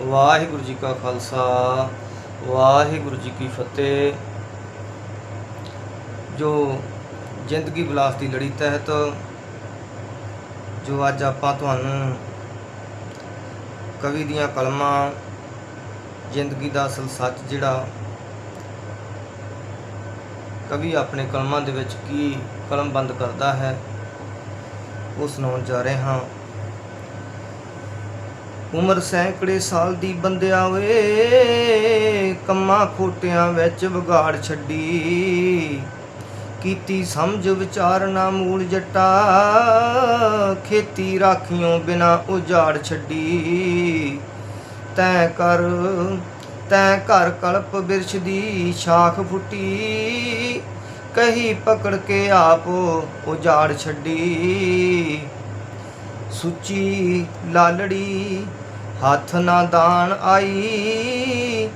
ਵਾਹਿਗੁਰੂ ਜੀ ਕਾ ਖਾਲਸਾ, ਵਾਹਿਗੁਰੂ ਜੀ ਕੀ ਫਤਿਹ। ਜੋ ਜ਼ਿੰਦਗੀ ਵਿਲਾਸ ਦੀ ਲੜੀ ਤਹਿਤ, ਜੋ ਅੱਜ ਆਪਾਂ ਤੁਹਾਨੂੰ ਕਵੀ ਦੀਆਂ ਕਲਮਾਂ, ਜ਼ਿੰਦਗੀ ਦਾ ਅਸਲ ਸੱਚ ਜਿਹੜਾ, ਕਵੀ ਆਪਣੇ ਕਲਮਾਂ ਦੇ ਵਿੱਚ ਕੀ ਕਲਮਬੰਦ ਕਰਦਾ ਹੈ, ਉਹ ਸੁਣਾਉਣ ਜਾ ਰਹੇ ਹਾਂ। ਉਮਰ ਸੈਂਕੜੇ ਸਾਲ ਦੀ ਬੰਦਿਆ ਵੇ ਕੰਮਾਂ ਖੋਟਿਆਂ ਵਿੱਚ ਵਿਗਾੜ ਛੱਡੀ। ਕੀਤੀ ਸਮਝ ਵਿਚਾਰ ਨਾ ਮੂਲ ਜੱਟਾ, ਖੇਤੀ ਰਾਖਿਓ ਬਿਨਾ ਉਜਾੜ ਛੱਡੀ। ਤੈਂ ਕਰ, ਤੈਂ ਘਰ ਕਲਪ ਬਿਰਛ ਦੀ ਸ਼ਾਖ ਫੁੱਟੀ, ਕਹੀ ਪਕੜ ਕੇ ਆਪ ਉਜਾੜ ਛੱਡੀ। ਸੁੱਚੀ ਲਾਲੜੀ ਹੱਥ ਨਾ ਦਾਣ ਆਈ।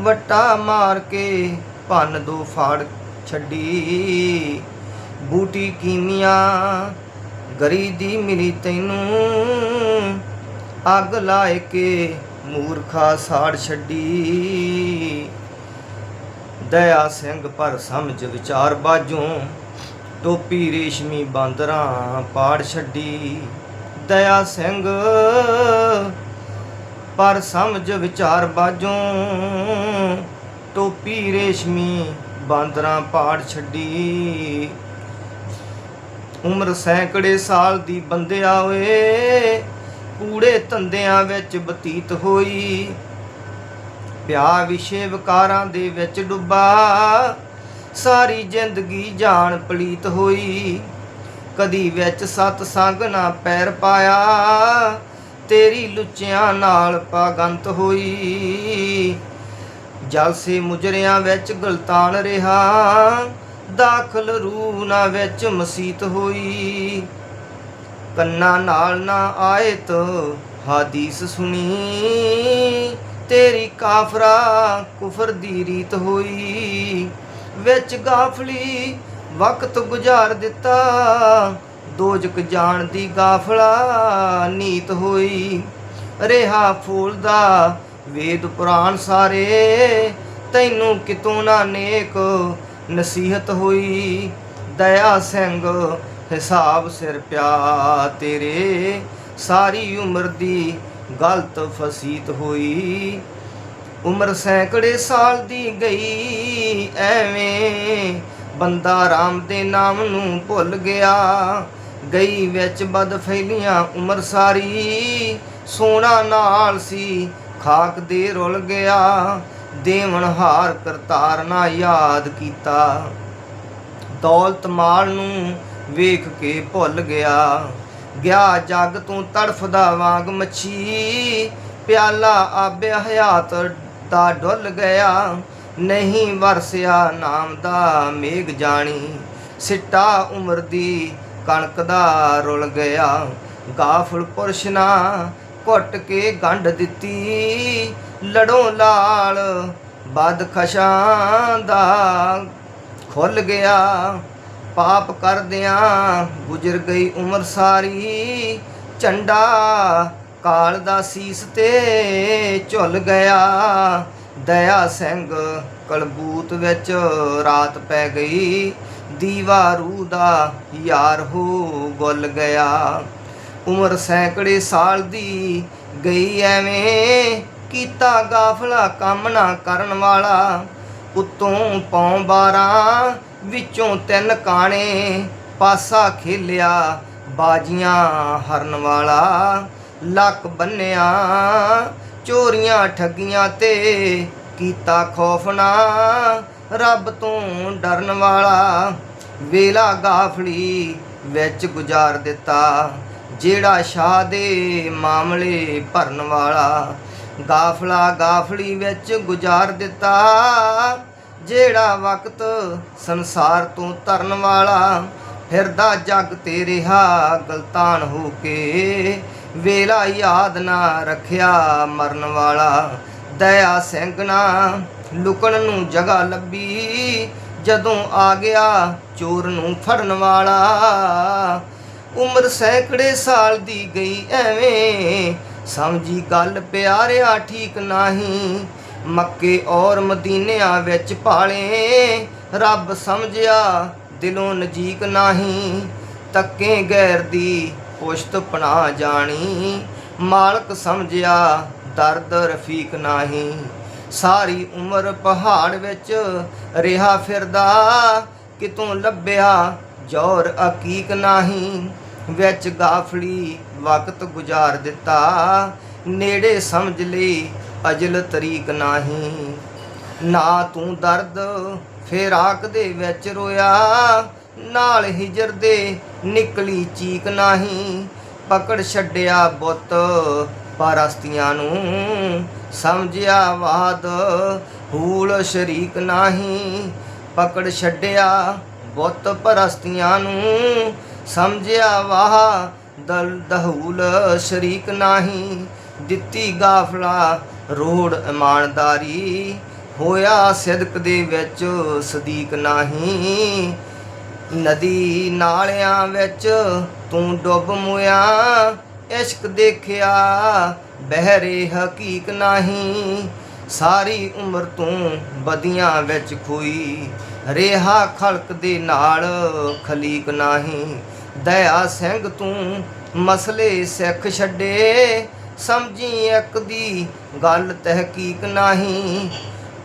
ਵਟਾ ਮਾਰ ਕੇ ਭੰਨ ਦੋ ਫਾੜ ਛੱਡੀ। ਬੂਟੀ ਕੀਮੀਆਂ ਗਰੀ ਦੀ ਮਿਲੀ ਤੈਨੂੰ। ਅੱਗ ਲਾਏ ਕੇ ਮੂਰਖਾ ਸਾੜ ਛੱਡੀ। ਦਇਆ ਸਿੰਘ ਪਰ ਸਮਝ ਵਿਚਾਰ ਬਾਝੋਂ, ਟੋਪੀ ਰੇਸ਼ਮੀ ਬਾਂਦਰਾਂ ਪਾੜ ਛੱਡੀ। ਦਇਆ ਸਿੰਘ, ਪਰ ਸਮਝ ਵਿਚਾਰ ਬਾਝੋਂ ਟੋਪੀ ਰੇਸ਼ਮੀ ਬਾਂਦਰਾਂ ਪਾੜ ਛੱਡੀ। ਉਮਰ ਸੈਂਕੜੇ ਸਾਲ ਦੀ ਬੰਦਿਆ ਓਏ, ਕੂੜੇ ਧੰਦਿਆਂ ਵਿੱਚ ਬਤੀਤ ਹੋਈ। ਪਿਆ ਵਿਸ਼ੇ ਵਿਕਾਰਾਂ ਦੇ ਵਿੱਚ ਡੁੱਬਾ, ਸਾਰੀ ਜ਼ਿੰਦਗੀ ਜਾਨ ਪਲੀਤ ਹੋਈ। ਕਦੀ ਵਿੱਚ ਸਤ ਸੰਗ ਨਾ ਪੈਰ ਪਾਇਆ, ਤੇਰੀ ਲੁੱਚਿਆਂ ਨਾਲ ਪਾਗੰਤ ਹੋਈ। ਜਲਸੇ ਮੁਜਰਿਆਂ ਵਿੱਚ ਗਲਤਾਨ ਰਿਹਾ, ਦਾਖਲ ਰੂਹ ਨਾ ਵਿੱਚ ਮਸੀਤ ਹੋਈ। ਕੰਨਾਂ ਨਾਲ ਨਾ ਆਇਤ ਹਾਦੀਸ ਸੁਣੀ, ਤੇਰੀ ਕਾਫਰਾ ਕੁਫਰ ਦੀ ਰੀਤ ਹੋਈ। ਵਿੱਚ ਗਾਫਲੀ ਵਕਤ ਗੁਜ਼ਾਰ ਦਿੱਤਾ। ਦੋਜਕ ਜਾਣ ਦੀ ਗਾਫਲਾ ਨੀਤ ਹੋਈ। ਰਿਹਾ ਫੂਲਦਾ ਵੇਦ ਪੁਰਾਣ ਸਾਰੇ। ਤੈਨੂੰ ਕਿਤੋਂ ਨਾ ਨੇਕ ਨਸੀਹਤ ਹੋਈ। ਦਇਆ ਸਿੰਘ, ਹਿਸਾਬ ਸਿਰ ਪਿਆ ਤੇਰੇ। ਸਾਰੀ ਉਮਰ ਦੀ ਗਲਤ ਫਸੀਤ ਹੋਈ। ਉਮਰ ਸੈਂਕੜੇ ਸਾਲ ਦੀ ਗਈ, ਐਵੇਂ ਬੰਦਾ ਰਾਮ ਦੇ ਨਾਮ ਨੂੰ ਭੁੱਲ ਗਿਆ। ਗਈ ਵਿੱਚ ਬਦ ਫੈਲੀਆਂ ਉਮਰ ਸਾਰੀ। ਸੋਨਾ ਨਾਲ ਸੀ, ਖਾਕ ਦੇ ਰੁਲ ਗਿਆ। ਦੇਵਨ ਹਾਰ ਕਰਤਾਰ ਨਾ ਯਾਦ ਕੀਤਾ। ਦੌਲਤ ਮਾਲ ਨੂੰ ਵੇਖ ਕੇ ਭੁੱਲ ਗਿਆ। ਗਿਆ ਜੱਗ ਤੋਂ ਤੜਫਦਾ ਵਾਂਗ ਮੱਛੀ। ਪਿਆਲਾ ਆਬਿਆ ਹਯਾਤ ਦਾ ਡੁੱਲ ਗਿਆ। ਨਹੀਂ ਵਰਸਿਆ ਨਾਮ ਦਾ ਮੇਘ ਜਾਣੀ। ਸਿੱਟਾ ਉਮਰ ਦੀ ਕਣਕ ਦਾ ਰੁਲ ਗਿਆ। ਗਾਫਲ ਪੁਰਸ਼ ਨਾ ਘੁੱਟ ਕੇ ਗੰਢ ਦਿੱਤੀ। ਲੜੋਂ ਲਾਲ ਬਦ ਖਸ਼ਾਂ ਦਾ ਖੁੱਲ ਗਿਆ। ਪਾਪ ਕਰਦਿਆਂ ਗੁਜ਼ਰ ਗਈ ਉਮਰ ਸਾਰੀ। ਝੰਡਾ ਕਾਲ ਦਾ ਸੀਸ ਤੇ ਝੁੱਲ ਗਿਆ। ਦਇਆ ਸਿੰਘ ਕਲਬੂਤ ਵਿੱਚ ਰਾਤ ਪੈ ਗਈ। ਦੀਵਾ ਰੂਹ ਦਾ ਯਾਰ ਹੋ ਗੁੱਲ ਗਿਆ। ਉਮਰ ਸੈਂਕੜੇ ਸਾਲ ਦੀ ਗਈ ਐਵੇਂ ਕੀਤਾ ਗਾਫਲਾ ਕੰਮ ਨਾ ਕਰਨ ਵਾਲਾ। ਉਤੋਂ ਪੌਂ ਬਾਰਾਂ ਵਿੱਚੋਂ ਤਿੰਨ ਕਾਣੇ ਪਾਸਾ ਖੇਲਿਆ ਬਾਜੀਆਂ ਹਰਨ ਵਾਲਾ। ਲੱਕ ਬੰਨਿਆ ਚੋਰੀਆਂ ਠੱਗੀਆਂ ਤੇ ਕੀਤਾ ਖੌਫ ਰੱਬ ਤੋਂ ਡਰਨ ਵਾਲਾ, ਵੇਲਾ ਗਾਫਲੀ ਵਿੱਚ ਗੁਜ਼ਾਰ ਦਿੱਤਾ। ਜਿਹੜਾ ਸ਼ਾਹ ਦੇ ਮਾਮਲੇ ਭਰਨ ਵਾਲਾ, ਗਾਫਲਾ ਗਾਫਲੀ ਵਿੱਚ ਗੁਜ਼ਾਰ ਦਿੱਤਾ। ਜਿਹੜਾ ਵਕਤ ਸੰਸਾਰ ਤੋਂ ਤਰਨ ਵਾਲਾ, ਫਿਰਦਾ ਜੱਗ ਤੇ ਰਿਹਾ ਗਲਤਾਨ ਹੋ ਕੇ। ਵੇਲਾ ਯਾਦ ਨਾ ਰੱਖਿਆ ਮਰਨ ਵਾਲਾ। ਦਇਆ ਸਿੰਘ ਨਾ ਲੁਕਣ ਨੂੰ ਜਗ੍ਹਾ ਲੱਭੀ। ਜਦੋਂ ਆ ਗਿਆ ਚੋਰ ਨੂੰ ਫੜਨ ਵਾਲਾ। ਉਮਰ ਸੈਂਕੜੇ ਸਾਲ ਦੀ ਗਈ ਐਵੇਂ। ਸਮਝੀ ਗੱਲ ਪਿਆਰਿਆ ਠੀਕ ਨਹੀਂ। ਮੱਕੇ ਔਰ ਮਦੀਨਿਆਂ ਵਿੱਚ ਪਾਲੇ ਰੱਬ ਸਮਝਿਆ ਦਿਲੋਂ ਨਜੀਕ ਨਹੀਂ। ਤੱਕੇ ਗੈਰ ਦੀ ਪੁਸ਼ਤ ਪਨਾ ਜਾਣੀ। ਮਾਲਕ ਸਮਝਿਆ, ਦਰਦ ਰਫੀਕ ਨਹੀਂ। ਸਾਰੀ ਉਮਰ ਪਹਾੜ ਵਿੱਚ ਰਿਹਾ ਫਿਰਦਾ। ਕਿਤੋਂ ਲੱਭਿਆ ਜੋਰ ਅਕੀਕ ਨਹੀਂ। ਵਿੱਚ ਗਾਫੜੀ ਵਕਤ ਗੁਜ਼ਾਰ ਦਿੱਤਾ। ਨੇੜੇ ਸਮਝ ਲਈ ਅਜਲ ਤਰੀਕ ਨਹੀਂ। ਨਾ ਤੂੰ ਦਰਦ, ਫੇਰਾਕ ਦੇ ਵਿੱਚ ਰੋਇਆ। ਨਾਲ ਹਿਜਰ ਦੇ ਨਿਕਲੀ ਚੀਕ ਨਹੀਂ। ਪਕੜ ਛੱਡਿਆ ਬੁੱਤ ਪਰਸਤੀਆਂ ਨੂੰ। ਸਮਝਿਆ ਵਾਦ ਹੂਲ ਸ਼ਰੀਕ ਨਹੀਂ। ਪਕੜ ਛੱਡਿਆ ਬੁੱਤ ਪਰਸਤੀਆਂ ਨੂੰ। ਸਮਝਿਆ ਵਾਹ ਦਲ ਦਹੂਲ ਸ਼ਰੀਕ ਨਹੀਂ। ਦਿੱਤੀ ਗਾਫਲਾ ਰੋੜ ਇਮਾਨਦਾਰੀ। ਹੋਇਆ ਸਿਦਕ ਦੇ ਵਿੱਚ ਸਦੀਕ ਨਹੀਂ। ਨਦੀ ਨਾਲਿਆਂ ਵਿੱਚ ਤੂੰ ਡੁੱਬ ਮੁਆ ਇਸ਼ਕ ਦੇਖਿਆ ਬਹਿਰੇ ਹਕੀਕ ਨਹੀਂ। ਸਾਰੀ ਉਮਰ ਤੂੰ ਬਦੀਆਂ ਵਿੱਚ ਖੋਈ, ਰੇਹਾ ਖਲਕ ਦੇ ਨਾਲ ਖਲੀਕ ਨਹੀਂ। ਦਇਆ ਸਿੰਘ ਤੂੰ ਮਸਲੇ ਸਿੱਖ ਛੱਡੇ, ਸਮਝੀ ਇੱਕ ਦੀ ਗੱਲ ਤਹਿਕੀਕ ਨਹੀਂ।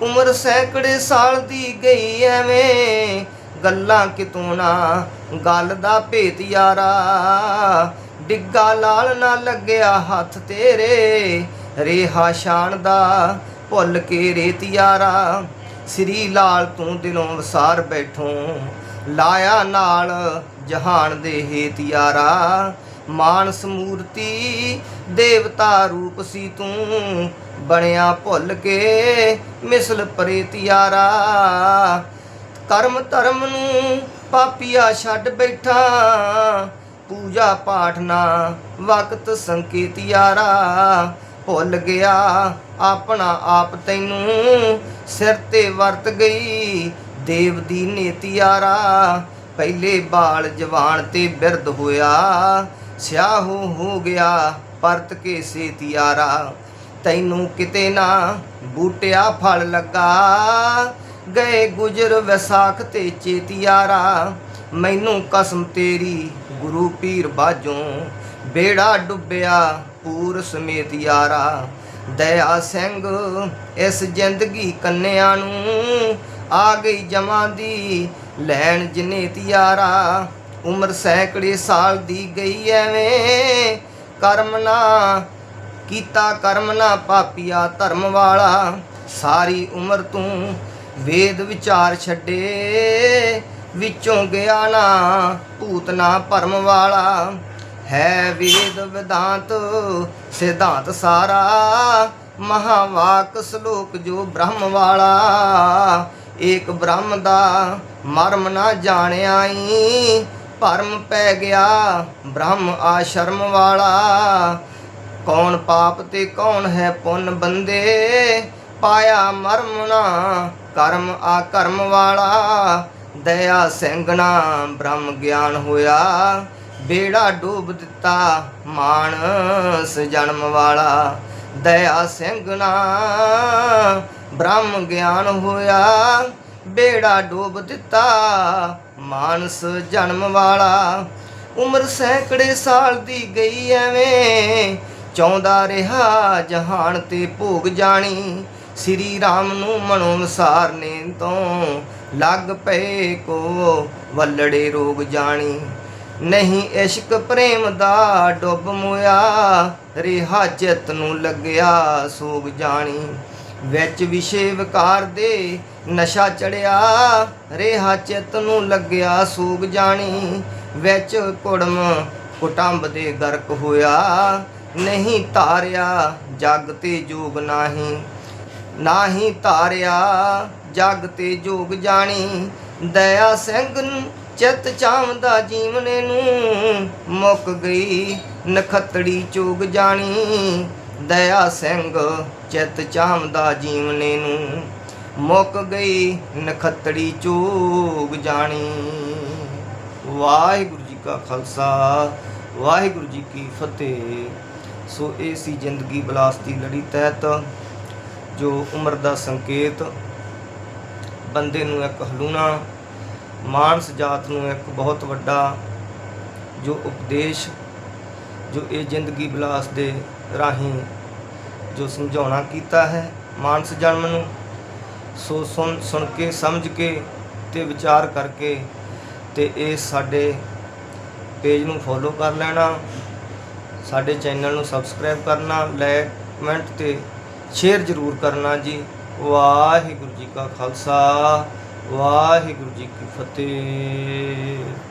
ਉਮਰ ਸੈਂਕੜੇ ਸਾਲ ਦੀ ਗਈ ਐਵੇਂ ਗੱਲਾਂ ਕਿਤੋਂ ਨਾ, ਗੱਲ ਦਾ ਭੇਤ ਯਾਰਾ। ਡਿੱਗਾ ਲਾਲ ਨਾ ਲੱਗਿਆ ਹੱਥ ਤੇਰੇ, ਰੇਹਾ ਸ਼ਾਨ ਦਾ ਭੁੱਲ ਕੇ ਰੇਤ ਯਾਰਾ। ਸ੍ਰੀ ਲਾਲ ਤੂੰ ਦਿਲੋਂ ਵਸਾਰ ਬੈਠੋ, ਲਾਇਆ ਨਾਲ ਜਹਾਨ ਦੇ ਹੇਤ ਯਾਰਾ। ਮਾਨਸ ਮੂਰਤੀ ਦੇਵਤਾ ਰੂਪ ਸੀ ਤੂੰ, ਬਣਿਆ ਭੁੱਲ ਕੇ ਮਿਸਲ ਪ੍ਰੇਤ ਯਾਰਾ। ਕਰਮ ਧਰਮ ਨੂੰ ਪਾਪੀਆ ਛੱਡ ਬੈਠਾ। ਪੂਜਾ ਪਾਠ ਨਾ ਵਕਤ ਸੰਕੇਤ ਯਾਰਾ। ਭੁੱਲ ਗਿਆ ਆਪਣਾ ਆਪ ਤੈਨੂੰ, ਸਿਰ ਤੇ ਵਰਤ ਗਈ ਦੇਵ ਦੀ ਨੀਤੀ ਯਾਰਾ। ਪਹਿਲੇ ਬਾਲ ਜਵਾਨ ਤੇ ਬਿਰਧ ਹੋਇਆ, ਸਿਆਹੂ ਹੋ ਗਿਆ ਪਰਤ ਕੇ ਸੇਤ ਯਾਰਾ। ਤੈਨੂੰ ਕਿਤੇ ਨਾ ਬੂਟਿਆ ਫਲ ਲੱਗਾ ਗਏ ਗੁਜਰ ਵਿਸਾਖ ਤੇ ਚੇਤਿਆਰਾ। ਮੈਨੂੰ ਕਸਮ ਤੇਰੀ ਗੁਰੂ ਪੀਰ ਬਾਜੋਂ ਬੇੜਾ ਡੁੱਬਿਆ ਪੂਰ ਸਮੇਤ ਯਾਰਾ। ਦਇਆ ਸਿੰਘ ਇਸ ਜ਼ਿੰਦਗੀ ਕੰਨਿਆਂ ਨੂੰ ਆ ਗਈ ਜਮਾਂ ਦੀ ਲੈਣ ਜਨੇਤ ਯਾਰਾ ਉਮਰ ਸੈਂਕੜੇ ਸਾਲ ਦੀ ਗਈ ਐਵੇਂ, ਕਰਮ ਨਾ ਕੀਤਾ ਕਰਮ ਨਾ ਪਾਪੀਆ ਧਰਮ ਵਾਲਾ। ਸਾਰੀ ਉਮਰ ਤੂੰ ਵੇਦ ਵਿਚਾਰ ਛੱਡੇ, ਵਿੱਚੋਂ ਗਿਆ ਨਾ ਭੂਤ ਨਾ ਭਰਮ ਵਾਲਾ। ਹੈ ਵੇਦ ਵਿਦਾਂਤ ਸਿਧਾਂਤ ਸਾਰਾ, ਮਹਾਵਾਕ ਸ਼ਲੋਕ ਜੋ ਬ੍ਰਹਮ ਵਾਲਾ। ਏਕ ਬ੍ਰਹਮ ਦਾ ਮਰਮ ਨਾ ਜਾਣਿਆ ਈ, ਭਰਮ ਪੈ ਗਿਆ ਬ੍ਰਹਮ ਆਸ਼ਰਮ ਵਾਲਾ। ਕੌਣ ਪਾਪ ਤੇ ਕੌਣ ਹੈ ਪੁੰਨ ਬੰਦੇ ਪਾਇਆ ਮਰਮਣਾ ਕਰਮ ਆ ਕਰਮ ਵਾਲਾ। ਦਇਆ ਸਿੰਘਣਾ ਬ੍ਰਹਮ ਗਿਆਨ ਹੋਇਆ। ਬੇੜਾ ਡੋਬ ਦਿੱਤਾ ਮਾਨਸ ਜਨਮ ਵਾਲਾ। ਦਇਆ ਸਿੰਘਣਾ ਬ੍ਰਹਮ ਗਿਆਨ ਹੋਇਆ। ਬੇੜਾ ਡੋਬ ਦਿੱਤਾ ਮਾਨਸ ਜਨਮ ਵਾਲਾ। ਉਮਰ ਸੈਂਕੜੇ ਸਾਲ ਦੀ ਗਈ ਐਵੇਂ, ਚਾਹੁੰਦਾ ਰਿਹਾ ਜਹਾਨ ਤੇ ਭੋਗ ਜਾਣੀ। ਸ੍ਰੀ ਰਾਮ ਨੂੰ ਮਨੋਂ ਵਿਸਾਰਨੇ ਤੋਂ ਲੱਗ ਪਏ ਕੋ ਵੱਲੜੇ ਰੋਗ ਜਾਣੀ। ਨਹੀਂ ਇਸ਼ਕ ਪ੍ਰੇਮ ਦਾ ਡੁੱਬ ਮੁਆ ਰਿਹਾ ਚਿੱਤ ਨੂੰ ਲੱਗਿਆ ਸੋਗ ਜਾਣੀ। ਵਿੱਚ ਵਿਸ਼ੇ ਵਿਕਾਰ ਦੇ ਨਸ਼ਾ ਚੜਿਆ, ਰਿਹਾ ਚਿੱਤ ਨੂੰ ਲੱਗਿਆ ਸੋਗ ਜਾਣੀ। ਵਿੱਚ ਕੁੜਮ ਕੁਟੰਬ ਦੇ ਗਰਕ ਹੋਇਆ, ਨਹੀਂ ਤਾਰਿਆ ਜਗ ਤੇ ਜੋਗ ਨਾਹੀ। ਨਾਹੀ ਧਾਰਿਆ, ਜਗ ਤੇ ਜੋਗ ਜਾਣੀ। ਦਇਆ ਸਿੰਘ ਨੂੰ ਚਿੱਤ ਚਾਵਦਾ ਜੀਵਨੇ ਨੂੰ। ਮੁੱਕ ਗਈ ਨਖਤੜੀ ਚੋਗ ਜਾਣੀ। ਦਇਆ ਸਿੰਘ ਚਿੱਤ ਚਾਵਦਾ ਜੀਵਨੇ ਨੂੰ। ਮੁੱਕ ਗਈ ਨਖਤੜੀ ਚੋਗ ਜਾਣੀ। ਵਾਹਿਗੁਰੂ ਜੀ ਕਾ ਖਾਲਸਾ, ਵਾਹਿਗੁਰੂ ਜੀ ਕੀ ਫਤਿਹ। ਸੋ ਇਹ ਸੀ ਜ਼ਿੰਦਗੀ ਬਲਾਸਤੀ ਲੜੀ ਤਹਿਤ। ਜੋ ਉਮਰ ਦਾ ਸੰਕੇਤ, ਬੰਦੇ ਨੂੰ ਇੱਕ ਹਲੂਣਾ, ਮਾਨਸ ਜਾਤ ਨੂੰ ਇੱਕ ਬਹੁਤ ਵੱਡਾ ਜੋ ਉਪਦੇਸ਼, ਜੋ ਇਹ ਜ਼ਿੰਦਗੀ ਬਲਾਸ ਦੇ ਰਾਹੀਂ ਜੋ ਸਮਝਾਉਣਾ ਕੀਤਾ ਹੈ ਮਾਨਸ ਜਨਮ ਨੂੰ, ਸੋ ਸੁਣ ਸੁਣ ਕੇ, ਸਮਝ ਕੇ ਤੇ ਵਿਚਾਰ ਕਰਕੇ ਤੇ ਇਹ ਸਾਡੇ ਪੇਜ ਨੂੰ ਫੋਲੋ ਕਰ ਲੈਣਾ, ਸਾਡੇ ਚੈਨਲ ਨੂੰ ਸਬਸਕ੍ਰਾਈਬ ਕਰਨਾ ਲਾਈਕ ਕਮੈਂਟ ਤੇ ਸ਼ੇਅਰ ਜ਼ਰੂਰ ਕਰਨਾ ਜੀ। ਵਾਹਿਗੁਰੂ ਜੀ ਕਾ ਖਾਲਸਾ ਵਾਹਿਗੁਰੂ ਜੀ ਕੀ ਫਤਿਹ।